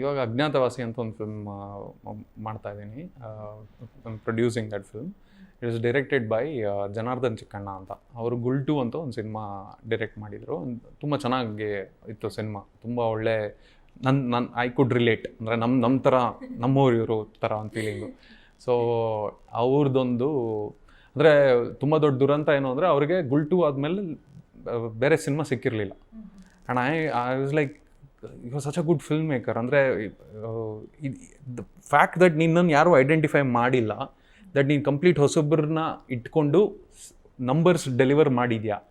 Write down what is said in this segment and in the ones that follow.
ಇವಾಗ ಅಜ್ಞಾತವಾಸಿ ಅಂತ ಒಂದು ಫಿಲ್ಮ್ ಮಾಡ್ತಾ ಇದ್ದೀನಿ. Producing that film it is directed by Janardhan Chikkanna ಅಂತ. ಅವರು ಗುಲ್ಟು ಅಂತ ಒಂದು ಸಿನಿಮಾ ಡೈರೆಕ್ಟ್ ಮಾಡಿದರು. ತುಂಬ ಚೆನ್ನಾಗಿ ಇತ್ತು ಸಿನಿಮಾ ತುಂಬ ಒಳ್ಳೆ ನನ್ನ ನನ್ನ ಐ ಕುಡ್ ರಿಲೇಟ್ ಅಂದರೆ ನಮ್ಮ ನಮ್ಮ ಥರ ನಮ್ಮೂರು ಇವರು ಥರ ಒಂದು ಫೀಲಿಂಗು ಸೊ ಅವ್ರದ್ದೊಂದು ಅಂದರೆ ತುಂಬ ದೊಡ್ಡ ದುರಂತ ಏನು ಅಂದರೆ ಅವರಿಗೆ ಗುಲ್ಟು ಆದಮೇಲೆ ಬೇರೆ ಸಿನಿಮಾ ಸಿಕ್ಕಿರಲಿಲ್ಲ. And I I was like you such a good film maker ಅಂದರೆ ದ ಫ್ಯಾಕ್ಟ್ ದಟ್ ನಿನ್ನನ್ನು ಯಾರೂ ಐಡೆಂಟಿಫೈ ಮಾಡಿಲ್ಲ ದಟ್ ನೀನು ಕಂಪ್ಲೀಟ್ ಹೊಸೊಬ್ಬರನ್ನ ಇಟ್ಕೊಂಡು ನಂಬರ್ಸ್ ಡೆಲಿವರ್ ಮಾಡಿದ್ಯಾ?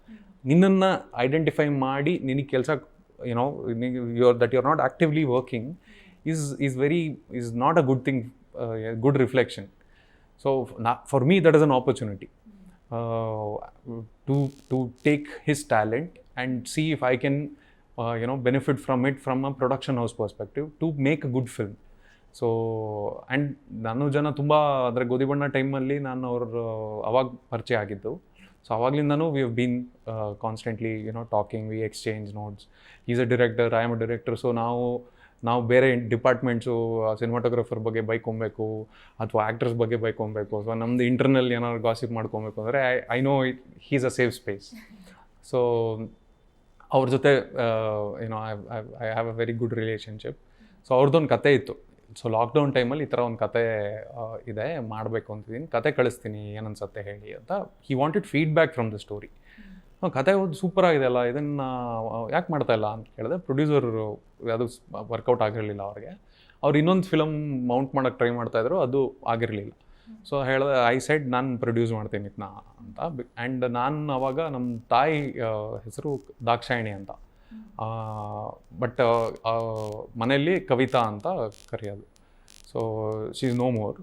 ನಿನ್ನನ್ನು ಐಡೆಂಟಿಫೈ ಮಾಡಿ ನಿನಗೆ ಕೆಲಸ you know your that you are not actively working is is very is not a good thing good reflection so ನಾ for me that is an opportunity to to take his talent and see if I uh, you know, benefit from it from a production house perspective to make a good film. So and ನಾನು ಜನ ತುಂಬ ಅಂದರೆ ಗೋಧಿ ಟೈಮಲ್ಲಿ ನಾನು ಅವ್ರ ಅವಾಗ ಪರಿಚಯ ಆಗಿದ್ದು. So ಅವಾಗ್ಲಿಂದನೂ we have been constantly you know talking we exchange notes is a director I am a director so ನಾವು ನಾವು ಬೇರೆ ಡಿಪಾರ್ಟ್ಮೆಂಟ್ಸು ಸಿನಿಮಾಟೋಗ್ರಫರ್ ಬಗ್ಗೆ ಬೈಕೊಬೇಕು ಅಥವಾ ಆ್ಯಕ್ಟರ್ಸ್ ಬಗ್ಗೆ ಬೈಕೊಬೇಕು ಅಥವಾ ನಮ್ಮದು ಇಂಟರ್ನಲ್ ಏನಾದ್ರು ಗಾಸಿಪ್ ಮಾಡ್ಕೊಬೇಕು ಅಂದರೆ I I know it he's a safe space so ಅವ್ರ ಜೊತೆ ಏನೋ I have a very good relationship so ಅವ್ರದ್ದೊಂದು ಕತೆ ಇತ್ತು. ಸೊ ಲಾಕ್ಡೌನ್ ಟೈಮಲ್ಲಿ ಈ ಥರ ಒಂದು ಕತೆ ಇದೆ, ಮಾಡಬೇಕು ಅಂತಿದ್ದೀನಿ ಕತೆ ಕಳಿಸ್ತೀನಿ, ಏನನ್ಸತ್ತೆ ಹೇಳಿ ಅಂತ he wanted feedback from the story ಕತೆ ಒಂದು ಸೂಪರ್ ಆಗಿದೆ ಅಲ್ಲ, ಇದನ್ನು ಯಾಕೆ ಮಾಡ್ತಾ ಇಲ್ಲ ಅಂತ ಕೇಳಿದೆ. ಪ್ರೊಡ್ಯೂಸರ್ ಅದು ವರ್ಕೌಟ್ ಆಗಿರಲಿಲ್ಲ ಅವ್ರಿಗೆ. ಅವ್ರು ಇನ್ನೊಂದು ಫಿಲಮ್ ಮೌಂಟ್ ಮಾಡೋಕ್ಕೆ ಟ್ರೈ ಮಾಡ್ತಾಯಿದ್ರು ಅದು ಆಗಿರಲಿಲ್ಲ. ಸೊ ಹೇಳಿದೆ ಐ ಸೆಡ್ ನಾನು ಪ್ರೊಡ್ಯೂಸ್ ಮಾಡ್ತೀನಿ ಇದನ್ನ ಅಂತ. ಆ್ಯಂಡ್ ನಾನು ಅವಾಗ ನಮ್ಮ ತಾಯಿ ಹೆಸರು ದಾಕ್ಷಾಯಣಿ ಅಂತ. ಬಟ್ ಮನೆಯಲ್ಲಿ ಕವಿತಾ ಅಂತ ಕರೆಯೋದು. So she is no more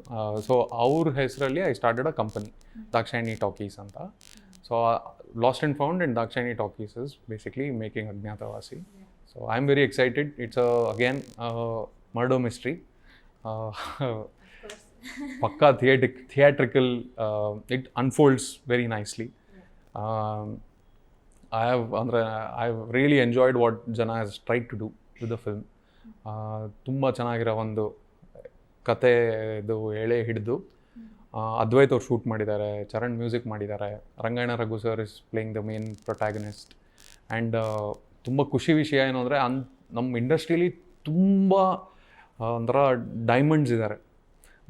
so ಅವ್ರ ಹೆಸರಲ್ಲಿ I started a company Dakshayini talkies ಅಂತ. So lost and found and Dakshayini talkies is basically making Ajnathavasi. So I am very excited it's again murder mystery ಪಕ್ಕಾ theatric theatrical it unfolds very nicely I have ಅಂದರೆ I have really enjoyed what Jana has try to do with the film ತುಂಬ ಚೆನ್ನಾಗಿರೋ ಒಂದು ಕತೆ ಇದು ಎಳೆ ಹಿಡಿದು ಅದ್ವೈತ್ ಅವ್ರು ಶೂಟ್ ಮಾಡಿದ್ದಾರೆ ಚರಣ್ ಮ್ಯೂಸಿಕ್ ಮಾಡಿದ್ದಾರೆ Rangayana Raghu sir is playing the main protagonist and ತುಂಬ ಖುಷಿ ವಿಷಯ ಏನು ಅಂದರೆ ಅನ್ ನಮ್ಮ ಇಂಡಸ್ಟ್ರೀಲಿ ತುಂಬ ಒಂಥರ ಡೈಮಂಡ್ಸ್ ಇದ್ದಾರೆ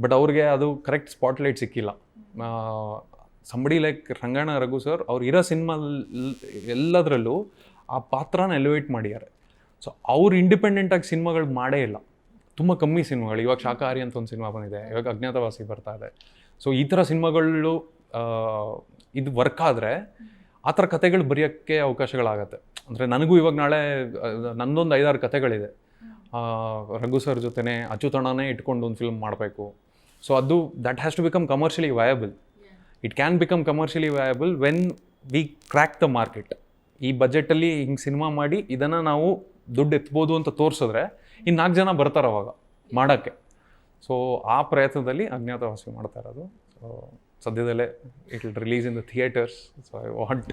ಬಟ್ ಅವ್ರಿಗೆ ಅದು ಕರೆಕ್ಟ್ ಸ್ಪಾಟ್ಲೈಟ್ ಸಿಕ್ಕಿಲ್ಲ. Somebody like Ranganna Raghu sir ಅವ್ರು ಇರೋ ಸಿನಿಮಾ ಎಲ್ಲದರಲ್ಲೂ ಆ ಪಾತ್ರನ ಎಲಿವೇಟ್ ಮಾಡಿದ್ದಾರೆ. ಸೊ ಅವ್ರು ಇಂಡಿಪೆಂಡೆಂಟಾಗಿ ಸಿನಿಮಾಗಳು ಮಾಡೇ ಇಲ್ಲ. ತುಂಬ ಕಮ್ಮಿ ಸಿನಿಮಾಗಳು ಇವಾಗ ಶಾಖಾಹಾರಿ ಅಂತ ಒಂದು ಸಿನಿಮಾ ಬಂದಿದೆ. ಇವಾಗ ಅಜ್ಞಾತವಾಸಿ ಬರ್ತಾ ಇದೆ. ಸೊ ಈ ಥರ ಸಿನಿಮಾಗಳು ಇದು ವರ್ಕ್ ಆದರೆ ಆ ಥರ ಕತೆಗಳು ಬರೆಯೋಕ್ಕೆ ಅವಕಾಶಗಳಾಗತ್ತೆ. ಅಂದರೆ ನನಗೂ ಇವಾಗ ನಾಳೆ ನಂದೊಂದು ಐದಾರು ಕತೆಗಳಿದೆ ರಘು ಸರ್ ಜೊತೆನೇ ಅಚ್ಚುತಣನೇ ಇಟ್ಕೊಂಡು ಒಂದು ಫಿಲ್ಮ್ ಮಾಡಬೇಕು. ಸೊ ಅದು that has to become commercially viable it can become commercially viable when we crack the market ಈ ಬಜೆಟಲ್ಲಿ ಹಿಂಗೆ ಸಿನಿಮಾ ಮಾಡಿ ಇದನ್ನು ನಾವು ದುಡ್ಡು ಎತ್ಬೋದು ಅಂತ ತೋರಿಸಿದ್ರೆ ಇನ್ನು ನಾಲ್ಕು ಜನ ಬರ್ತಾರೆ ಅವಾಗ ಮಾಡೋಕ್ಕೆ. ಸೊ ಆ ಪ್ರಯತ್ನದಲ್ಲಿ ಅಜ್ಞಾತವಾಸಿ ಮಾಡ್ತಾ ಇರೋದು. ಸೊ ಸದ್ಯದಲ್ಲೇ it will release in the theatres so I want